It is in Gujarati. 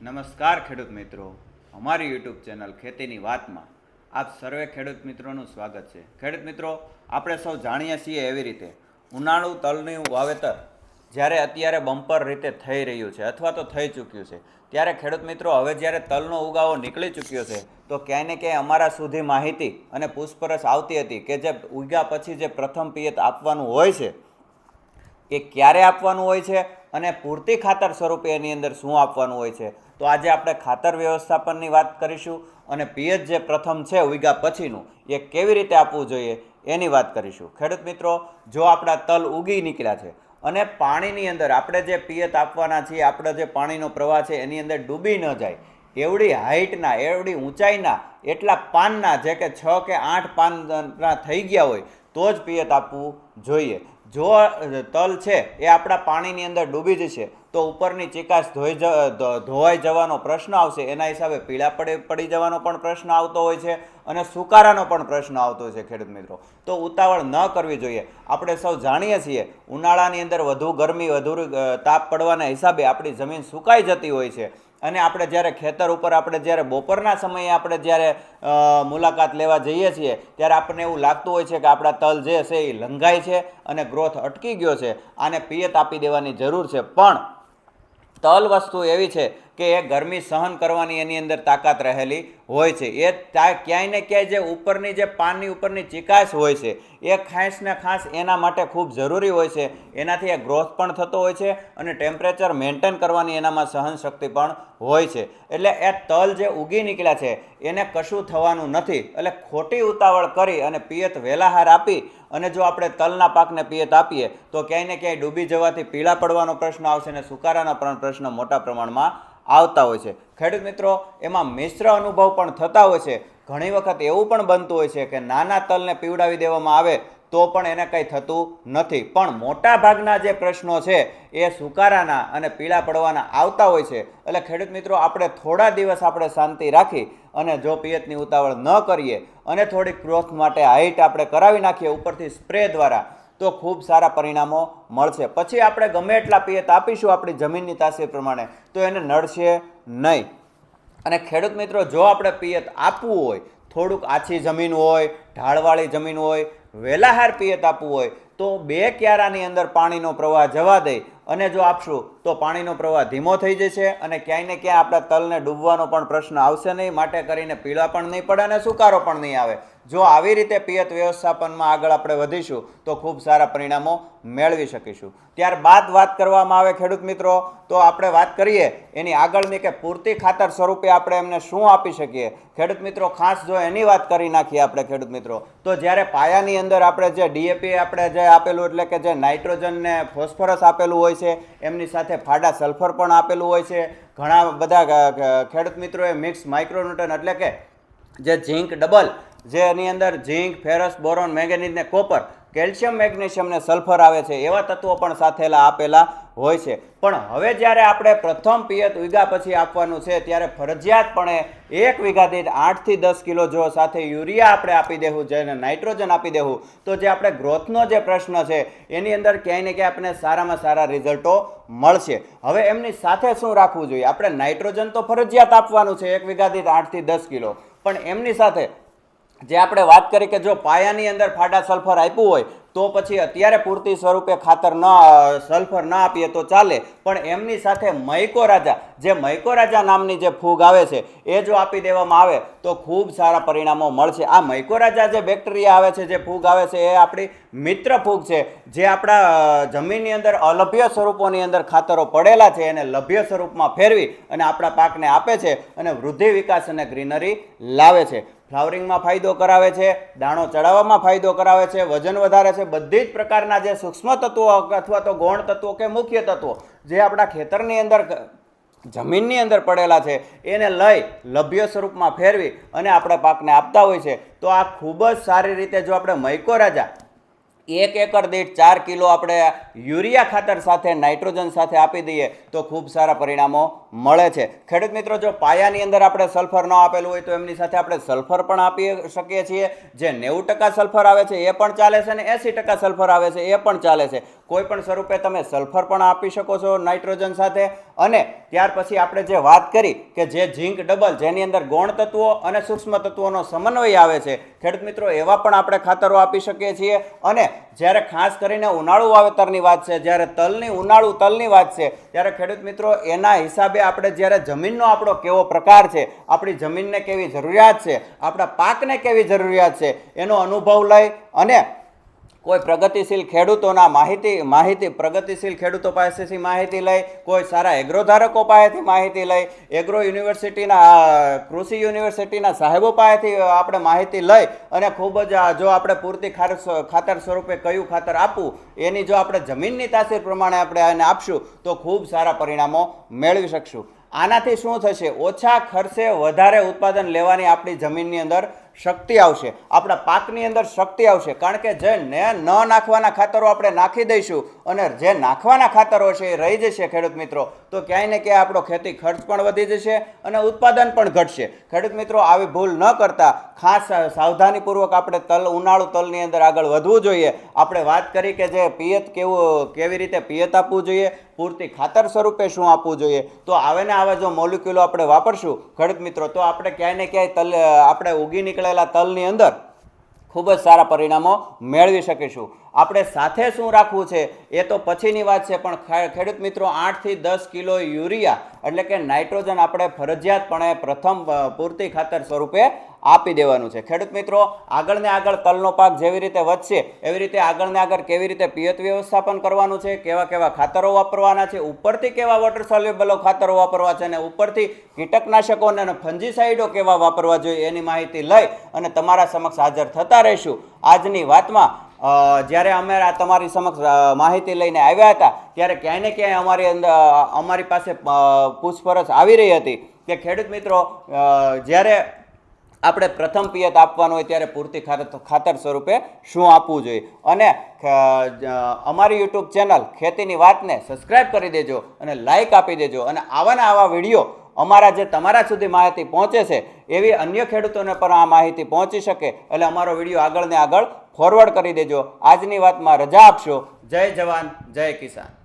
નમસ્કાર ખેડૂત મિત્રો. અમારી યુટ્યુબ ચેનલ ખેતીની વાતમાં આપ સર્વે ખેડૂત મિત્રોનું સ્વાગત છે. ખેડૂત મિત્રો, આપણે સૌ જાણીએ છીએ એવી રીતે ઉનાળુ તલનું વાવેતર જ્યારે અત્યારે બમ્પર રીતે થઈ રહ્યું છે અથવા તો થઈ ચૂક્યું છે. ત્યારે ખેડૂત મિત્રો, હવે જ્યારે તલનો ઉગાવો નીકળી ચૂક્યો છે, તો ક્યાંય ને ક્યાંય અમારા સુધી માહિતી અને પૂછપરછ આવતી હતી કે જે ઉગ્યા પછી જે પ્રથમ પિયત આપવાનું હોય છે, એ ક્યારે આપવાનું હોય છે અને પૂરતી ખાતર સ્વરૂપે એની અંદર શું આપવાનું હોય છે? તો આજે આપણે ખાતર વ્યવસ્થાપનની વાત કરીશું અને પિયત જે પ્રથમ છે, ઉગ્યા પછીનું, એ કેવી રીતે આપવું જોઈએ એની વાત કરીશું. ખેડૂત મિત્રો, જો આપણા તલ ઉગી નીકળ્યા છે અને પાણીની અંદર આપણે જે પિયત આપવાના છીએ, આપણો જે પાણીનો પ્રવાહ છે, એની અંદર ડૂબી ન જાય, એવડી હાઇટના એવડી ઊંચાઈના, એટલા પાનના, જે કે છ કે આઠ પાનના થઈ ગયા હોય, તો જ પિયત આપવું જોઈએ. જો તલ છે, એ આપણા પાણીની અંદર ડૂબી જશે, તો ઉપરની ચિકાસ ધોઈ ધોવાઈ જવાનો પ્રશ્ન આવશે. એના હિસાબે પીળા પડી પડી જવાનો પણ પ્રશ્ન આવતો હોય છે અને સુકારાનો પણ પ્રશ્ન આવતો હોય છે, ખેડૂત મિત્રો. તો ઉતાવળ ન કરવી જોઈએ. આપણે સૌ જાણીએ છીએ, ઉનાળાની અંદર વધુ ગરમી, વધુ તાપ પડવાના હિસાબે આપણી જમીન સુકાઈ જતી હોય છે. અને આપણે જ્યારે ખેતર ઉપર આપણે જ્યારે બપોરના સમયે આપણે જ્યારે મુલાકાત લેવા જઈએ છીએ, ત્યારે આપણને એવું લાગતું હોય છે કે આપણા તલ જે છે એ લંઘાય છે અને ગ્રોથ અટકી ગયો છે. આને પિયત આપી દેવાની જરૂર છે. પણ તલ વસ્તુ એવી છે કે એ ગરમી સહન કરવાની એની અંદર તાકાત રહેલી હોય છે. એ ક્યાંય ને ક્યાંય જે ઉપરની જે પાનની ઉપરની ચિકાશ હોય છે, એ ખાસ ને ખાસ એના માટે ખૂબ જરૂરી હોય છે. એનાથી એ ગ્રોથ પણ થતો હોય છે અને ટેમ્પરેચર મેન્ટેન કરવાની એનામાં સહન શક્તિ પણ હોય છે. એટલે એ તલ જે ઉગી નીકળ્યા છે, એને કશું થવાનું નથી. એટલે ખોટી ઉતાવળ કરી અને પિયત વેલાહાર આપી અને જો આપણે તલના પાકને પિયત આપીએ, તો ક્યાંય ને ક્યાંય ડૂબી જવાથી પીળા પડવાનો પ્રશ્ન આવશે અને સુકારાના પણ પ્રશ્ન મોટા પ્રમાણમાં આવતા હોય છે. ખેડૂત મિત્રો, એમાં મિશ્ર અનુભવ પણ થતા હોય છે. ઘણી વખત એવું પણ બનતું હોય છે કે નાના તલને પીવડાવી દેવામાં આવે તો પણ એને કંઈ થતું નથી. પણ મોટા ભાગના જે પ્રશ્નો છે એ સુકારાના અને પીળા પડવાના આવતા હોય છે. એટલે ખેડૂત મિત્રો, આપણે થોડા દિવસ આપણે શાંતિ રાખી અને જો પિયતની ઉતાવળ ન કરીએ અને થોડીક ગ્રોથ માટે હાઇટ આપણે કરાવી નાખીએ ઉપરથી સ્પ્રે દ્વારા તો ખૂબ સારા પરિણામો મળશે. પછી આપણે ગમે એટલા પિયત આપીશું આપણી જમીનની તાસીર પ્રમાણે, તો એને નડશે નહીં. અને ખેડૂત મિત્રો, જો આપણે પિયત આપવું હોય, થોડુંક આછી જમીન હોય, ઢાળવાળી જમીન હોય, વેલાહાર પિયત આપવું હોય, તો બે ક્યારાની અંદર પાણીનો પ્રવાહ જવા દઈ અને જો આપશું, તો પાણીનો પ્રવાહ ધીમો થઈ જશે અને ક્યાંય ને ક્યાંય આપણા તલને ડૂબવાનો પણ પ્રશ્ન આવશે નહીં. માટે કરીને પીળા પણ નહીં પડે અને સુકારો પણ નહીં આવે. જો આવી રીતે પિયત વ્યવસ્થાપનમાં આગળ આપણે વધીશું, તો ખૂબ સારા પરિણામો મેળવી શકીશું. ત્યારબાદ વાત કરવામાં આવે ખેડૂત મિત્રો, તો આપણે વાત કરીએ એની આગળની કે પૂરતી ખાતર સ્વરૂપે આપણે એમને શું આપી શકીએ? ખેડૂત મિત્રો, ખાસ જો એની વાત કરી નાખીએ આપણે ખેડૂત મિત્રો, તો જ્યારે પાયાની અંદર આપણે જે ડીએપી આપણે જે આપેલું એટલે કે જે નાઇટ્રોજન ને ફોસ્ફરસ આપેલું હોય છે, એમની સાથે ફાડા સલ્ફર પણ આપેલું હોય છે. ઘણા બધા ખેડૂત મિત્રોએ મિક્સ માઇક્રોન્યુટન એટલે કે જે ઝીંક ડબલ જે એની અંદર ઝીંક, ફેરસ, બોરોન, મેંગેનીઝ ને કોપર, કેલ્શિયમ, મેગ્નેશિયમ ને સલ્ફર આવે છે, એવા તત્વો પણ સાથેલા આપેલા હોય છે. પણ હવે જ્યારે આપણે પ્રથમ પિયત વીઘા પછી આપવાનું છે, ત્યારે ફરજિયાતપણે એક વીઘા દીઠ આઠથી દસ કિલો જો સાથે યુરિયા આપણે આપી દેવું, જેને નાઇટ્રોજન આપી દેવું, તો જે આપણે ગ્રોથનો જે પ્રશ્ન છે, એની અંદર ક્યાંય ને ક્યાંય આપણે સારામાં સારા રિઝલ્ટો મળશે. હવે એમની સાથે શું રાખવું જોઈએ? આપણે નાઇટ્રોજન તો ફરજિયાત આપવાનું છે, એક વીઘા દીઠ આઠથી દસ કિલો. પણ એમની સાથે જે આપણે વાત કરી કે જો પાયાની અંદર ફાટા સલ્ફર આપ્યું હોય, તો પછી અત્યારે પૂરતી સ્વરૂપે ખાતર ન, સલ્ફર ન આપીએ તો ચાલે. પણ એમની સાથે મૈકો રાજા, જે મૈકો રાજા નામની જે ફૂગ આવે છે, એ જો આપી દેવામાં આવે, તો ખૂબ સારા પરિણામો મળશે. આ મૈકો રાજા જે બેક્ટેરિયા આવે છે, જે ફૂગ આવે છે, એ આપણી મિત્ર ફૂગ છે, જે આપણા જમીનની અંદર અલભ્ય સ્વરૂપોની અંદર ખાતરો પડેલા છે, એને લભ્ય સ્વરૂપમાં ફેરવી અને આપણા પાકને આપે છે અને વૃદ્ધિ વિકાસ અને ગ્રીનરી લાવે છે. ફ્લાવરિંગમાં ફાયદો કરાવે છે, દાણો ચડાવવામાં ફાયદો કરાવે છે, વજન વધારે છે, બધી જ પ્રકારના જે સૂક્ષ્મ તત્વો અથવા તો ગૌણ તત્વો કે મુખ્ય તત્વો જે આપણા ખેતરની અંદર જમીનની અંદર પડેલા છે, એને લઈ લભ્ય સ્વરૂપમાં ફેરવી અને આપણે પાકને આપતા હોય છે, તો આ ખૂબ જ સારી રીતે જો આપણે મૈકો રાજા એક એકર દીઠ ચાર કિલો આપણે યુરિયા ખાતર સાથે, નાઇટ્રોજન સાથે આપી દઈએ તો ખૂબ સારા પરિણામો મળે છે. ખેડૂત મિત્રો, જો પાયાની અંદર આપણે સલ્ફર ન આપેલું હોય તો એમની સાથે આપણે સલ્ફર પણ આપી શકીએ છીએ. જે નેવું ટકા સલ્ફર આવે છે એ પણ ચાલે છે અને એંસી ટકા સલ્ફર આવે છે એ પણ ચાલે છે. કોઈ પણ સ્વરૂપે તમે સલ્ફર પણ આપી શકો છો નાઇટ્રોજન સાથે. અને ત્યાર પછી આપણે જે વાત કરી કે જે ઝીંક ડબલ, જેની અંદર ગૌણ તત્વો અને સૂક્ષ્મ તત્વોનો સમન્વય આવે છે, ખેડૂત મિત્રો, એવા પણ આપણે ખાતરો આપી શકીએ છીએ. અને જ્યારે ખાસ કરીને ઉનાળુ વાવેતરની વાત છે, જ્યારે તલની, ઉનાળુ તલની વાત છે, ત્યારે ખેડૂત મિત્રો, એના હિસાબે આપણે જ્યારે જમીનનો આપણો કેવો પ્રકાર છે, આપણી જમીનને કેવી જરૂરિયાત છે, આપણા પાકને કેવી જરૂરિયાત છે, એનો અનુભવ લઈ અને કોઈ પ્રગતિશીલ ખેડૂતોના માહિતી માહિતી, પ્રગતિશીલ ખેડૂતો પાસેથી માહિતી લઈ, કોઈ સારા એગ્રો ધારકો પાસેથી માહિતી લઈ, એગ્રો યુનિવર્સિટીના કૃષિ યુનિવર્સિટીના સાહેબો પાસેથી આપણે માહિતી લઈ અને ખૂબ જ જો આપણે પૂરતી ખાતર સ્વરૂપે કયું ખાતર આપવું, એની જો આપણે જમીનની તાસીર પ્રમાણે આપણે આને આપશું, તો ખૂબ સારા પરિણામો મેળવી શકશું. આનાથી શું થશે? ઓછા ખર્ચે વધારે ઉત્પાદન લેવાની આપણી જમીનની અંદર શક્તિ આવશે. આપણા પાકની અંદર શક્તિ આવશે. કારણ કે જે ને નાખવાના ખાતરો આપણે નાખી દઈશું અને જે નાખવાના ખાતરો છે એ રહી જશે ખેડૂત મિત્રો. તો ક્યાંય ને ક્યાંય આપણો ખેતી ખર્ચ પણ વધી જશે અને ઉત્પાદન પણ ઘટશે. ખેડૂત મિત્રો, આવી ભૂલ ન કરતા ખાસ સાવધાનીપૂર્વક આપણે તલ, ઉનાળુ તલની અંદર આગળ વધવું જોઈએ. આપણે વાત કરી કે જે પિયત કેવું, કેવી રીતે પિયત આપવું જોઈએ, પૂરતી ખાતર સ્વરૂપે શું આપવું જોઈએ. તો આવે ને આવા જો મોલિક્યુલો આપણે વાપરશું, ખેડૂત મિત્રો, તો આપણે ક્યાંય ને ક્યાંય તલ, આપણે ઉગી નીકળેલા તલની અંદર ખૂબ જ સારા પરિણામો મેળવી શકીશું. આપણે સાથે શું રાખવું છે? એ તો પછીની વાત છે, પણ ખેડૂત મિત્રો, આઠથી દસ કિલો યુરિયા એટલે કે નાઇટ્રોજન આપણે ફરજિયાતપણે પ્રથમ પૂરતી ખાતર સ્વરૂપે આપી દેવાનું છે. ખેડૂત મિત્રો આગળ ને આગળ તલનો પાક જેવી રીતે વધશે, એવી રીતે આગળ ને આગળ કેવી રીતે પિયત વ્યવસ્થાપન કરવાનું છે, કેવા કેવા ખાતરો વાપરવાના છે, ઉપરથી કેવા વોટર સોલ્યુબલો ખાતરો વાપરવા છે અને ઉપરથી કીટકનાશકો અને ફંજીસાઇડો કેવા વાપરવા જોઈએ એની માહિતી લઈ અને તમારા સમક્ષ હાજર થતા રહીશું. આજની વાતમાં જ્યારે અમે આ તમારી સમક્ષ માહિતી લઈને આવ્યા હતા, ત્યારે ક્યાંય ને ક્યાંય અમારી અંદર અમારી પાસે પૂછપરછ આવી રહી હતી કે ખેડૂત મિત્રો જ્યારે આપણે પ્રથમ પિયત આપવાનું હોય ત્યારે પૂરતી ખાતર સ્વરૂપે શું આપવું જોઈએ? અને અમારી યુટ્યુબ ચેનલ ખેતીની વાતને સબસ્ક્રાઈબ કરી દેજો અને લાઈક આપી દેજો. અને આવાના આવા વીડિયો અમારા જે તમારા સુધી માહિતી પહોંચે છે, એવી અન્ય ખેડૂતોને પણ આ માહિતી પહોંચી શકે એટલે અમારો વીડિયો આગળ ને આગળ ફોરવર્ડ કરી દેજો. આજની વાતમાં રજા આપશો. જય જવાન જય કિસાન.